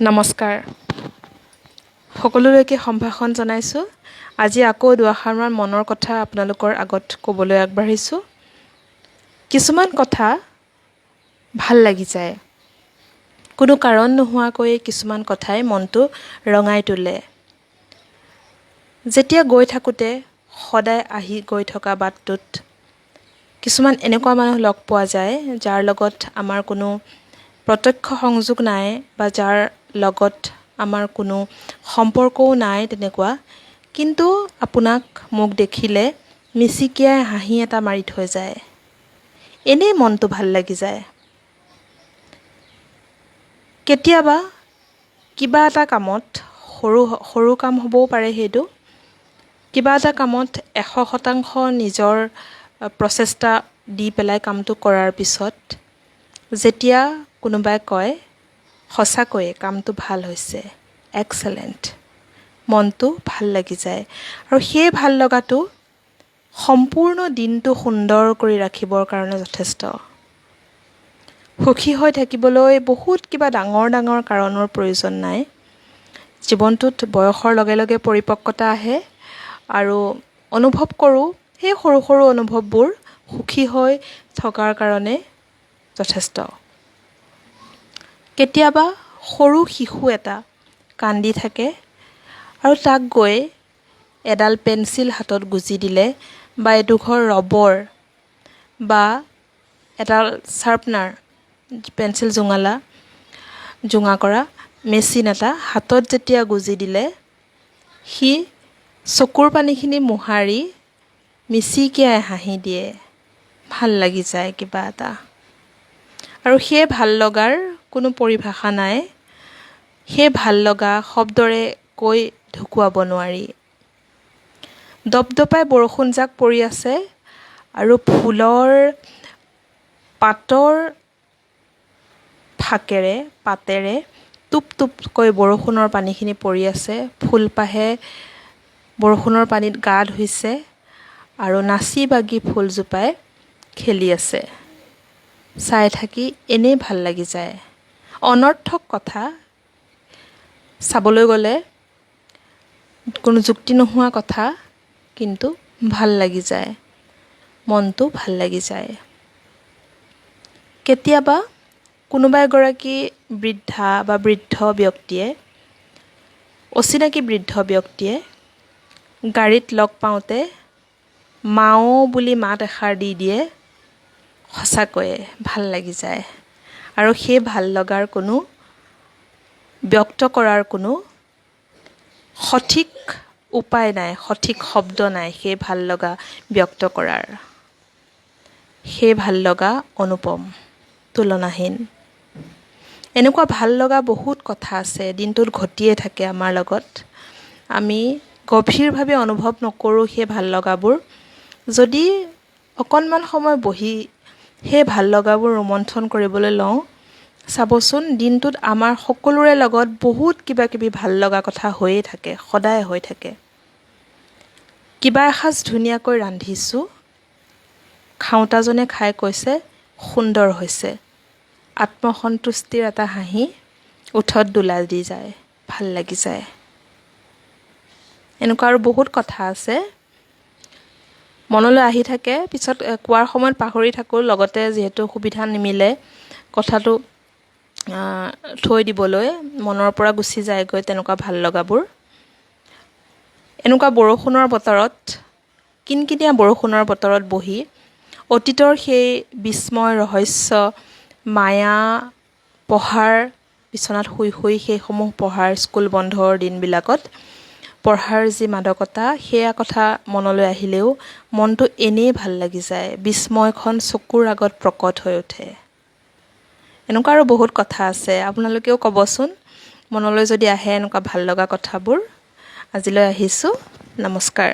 নমস্কাৰ। সকলোলৈকে সম্ভাষণ জনাইছোঁ। আজি আকৌ দুআষাৰমান মনৰ কথা আপোনালোকৰ আগত ক'বলৈ আগবাঢ়িছোঁ। কিছুমান কথা ভাল লাগি যায়। কোনো কাৰণ নোহোৱাকৈয়ে কিছুমান কথাই মনটো ৰঙাই তোলে। যেতিয়া গৈ থাকোঁতে সদায় আহি গৈ থকা বাটটোত কিছুমান এনেকুৱা মানুহ লগ পোৱা যায় যাৰ লগত আমাৰ কোনো প্ৰত্যক্ষ সংযোগ নাই বা যাৰ লগত আমাৰ কোনো সম্পৰ্কও নাই তেনেকুৱা। কিন্তু আপোনাক মোক দেখিলে মিচিকিয়াই হাঁহি এটা মাৰি থৈ যায়। এনেই মনটো ভাল লাগি যায়। কেতিয়াবা কিবা এটা কামত সৰু সৰু কাম হ'বও পাৰে সেইটো। কিবা এটা কামত এশ শতাংশ নিজৰ প্ৰচেষ্টা দি পেলাই কামটো কৰাৰ পিছত যেতিয়া কোনোবাই কয় সঁচাকৈয়ে কামটো ভাল হৈছে। এক্সেলেণ্ট মনটো ভাল লাগি যায়। আৰু সেই ভাল লগাটো সম্পূৰ্ণ দিনটো সুন্দৰ কৰি ৰাখিবৰ কাৰণে যথেষ্ট। সুখী হৈ থাকিবলৈ বহুত কিবা ডাঙৰ ডাঙৰ কাৰণৰ প্ৰয়োজন নাই। জীৱনটোত বয়সৰ লগে লগে পৰিপক্কতা আহে আৰু অনুভৱ কৰোঁ সেই সৰু সৰু অনুভৱবোৰ সুখী হৈ থকাৰ কাৰণে যথেষ্ট। কেতিয়াবা সৰু শিশু এটা কান্দি থাকে আৰু তাক গৈ এডাল পেঞ্চিল হাতত গুজি দিলে বা এডোখৰ ৰবৰ বা এডাল শ্বাৰ্পনাৰ পেঞ্চিল জোঙালা জোঙা কৰা মেচিন এটা হাতত যেতিয়া গুজি দিলে সি চকুৰ পানীখিনি মোহাৰি মিচিকিয়াই হাঁহি দিয়ে। ভাল লাগি যায় কিবা এটা। আৰু সেই ভাল লগাৰ কোনো পৰিভাষা নাই। সেই ভাল লগা শব্দৰে কৈ ঢুকুৱাব নোৱাৰি। দপদপাই বৰষুণজাক পৰি আছে আৰু ফুলৰ পাতৰ ফাকেৰে পাতেৰে টোপ টোপকৈ বৰষুণৰ পানীখিনি পৰি আছে। ফুলপাহে বৰষুণৰ পানীত গা ধুইছে আৰু নাচি বাগি ফুলজোপাই খেলি আছে। চাই থাকি এনেই ভাল লাগি যায়। অনৰ্থক কথা চাবলৈ গ'লে কোনো যুক্তি নোহোৱা কথা কিন্তু ভালো লাগি যায়, মনটো ভালো লাগি যায়। কেতিয়াবা কোনোবা এগৰাকী বৃদ্ধা বা বৃদ্ধ ব্যক্তিয়ে, অচিনাকি বৃদ্ধ ব্যক্তিয়ে গাড়ীত লগ পাওঁতে মাও বুলি মাত এষাৰ দি দিয়ে, সঁচাকৈয়ে ভালো লাগি যায়। আৰু সেই ভাল লগাৰ কোনো ব্যক্ত কৰাৰ কোনো সঠিক উপায় নাই সঠিক শব্দ নাই সেই ভাল লগা ব্যক্ত কৰাৰ। সেই ভাল লগা অনুপম তুলনাহীন। এনেকুৱা ভাল লগা বহুত কথা আছে দিনটোত ঘটিয়ে থাকে আমাৰ লগত। আমি গভীৰভাৱে অনুভৱ নকৰোঁ সেই ভাল লগাবোৰ। যদি অকণমান সময় বহি সেই ভাল লগাবোৰ ৰোমন্থন কৰিবলৈ লওঁ। চাবচোন দিনটোত আমাৰ সকলোৰে লগত বহুত কিবা কিবি ভাল লগা কথা হৈয়ে থাকে সদায় হৈ থাকে। কিবা এসাঁজ ধুনীয়াকৈ ৰান্ধিছোঁ। খাওঁতাজনে খাই কৈছে সুন্দৰ হৈছে। আত্মসন্তুষ্টিৰ এটা হাঁহি ওঠত দোলা দি যায় ভাল লাগি যায়। এনেকুৱা আৰু বহুত কথা আছে। মনলৈ আহি থাকে পিছত কোৱাৰ সময়ত পাহৰি থাকোঁ লগতে যিহেতু সুবিধা নিমিলে কথাটো থৈ দিবলৈ মনৰ পৰা গুচি যায়গৈ তেনেকুৱা ভাল লগাবোৰ। এনেকুৱা বৰষুণৰ বতৰত কিনকিনীয়া বৰষুণৰ বতৰত বহি অতীতৰ সেই বিস্ময় ৰহস্য মায়া পঢ়াৰ বিচনাত শুই শুই সেইসমূহ পঢ়াৰ স্কুল বন্ধৰ দিনবিলাকত পঢ়াৰ যি মাদকতা সেয়া কথা মনলৈ আহিলেও মনটো এনেই ভাল লাগি যায় বিস্ময়খন চকুৰ আগত প্ৰকট হৈ উঠে। এনেকুৱা আৰু বহুত কথা আছে আপোনালোকেও ক'বচোন। মনলৈ যদি আহে এনেকুৱা ভাল লগা কথাবোৰ আজিলৈ আহিছোঁ। নমস্কাৰ।